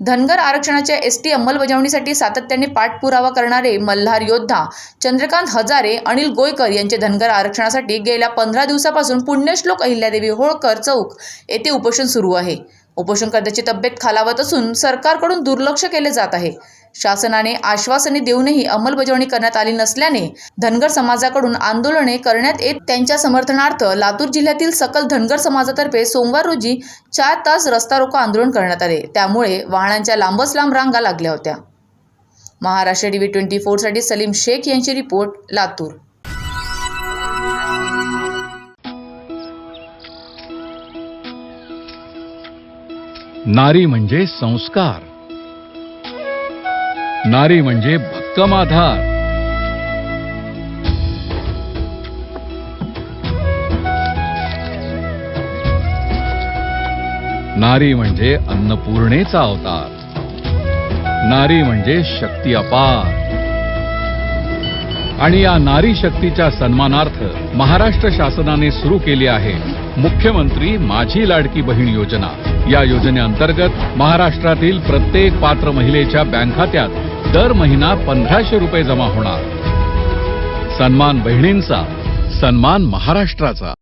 धनगर आरक्षणाच्या S T अंमलबजावणीसाठी सातत्याने पाठपुरावा करणारे मल्हार योद्धा चंद्रकांत हजारे अनिल गोयकर यांचे धनगर आरक्षणासाठी गेल्या पंधरा दिवसापासून पुण्यश्लोक अहिल्यादेवी होळकर चौक येथे उपोषण सुरू आहे. उपोषणकर्त्याची तब्येत खालावत असून सरकारकडून दुर्लक्ष केले जात आहे. शासनाने आश्वासने देऊनही अंमलबजावणी करण्यात आली नसल्याने धनगर समाजाकडून आंदोलने करण्यात येत त्यांच्या समर्थनार्थ लातूर जिल्ह्यातील सकल धनगर समाजातर्फे सोमवार रोजी चार तास रस्ता रोको आंदोलन करण्यात आले. त्यामुळे वाहनांच्या लांबच लांब रांगा लागल्या होत्या. महाराष्ट्र टीव्ही ट्वेंटी फोरसाठी सलीम शेख यांची रिपोर्ट लातूर. नारी म्हणजे संस्कार. नारी म्हणजे भक्कम आधार नारी म्हणजे अन्नपूर्णेचा अवतार. नारी म्हणजे शक्ती अपार. आणि या नारी शक्तीच्या सन्मानार्थ महाराष्ट्र शासनाने सुरू केली आहे मुख्यमंत्री माझी लाडकी बहीण योजना. या योजनेअंतर्गत महाराष्ट्रातील प्रत्येक पात्र महिलेच्या बँक खात्यात दर महिना पंधराशे रुपये जमा होणार. सन्मान बहिणींचा सन्मान महाराष्ट्राचा.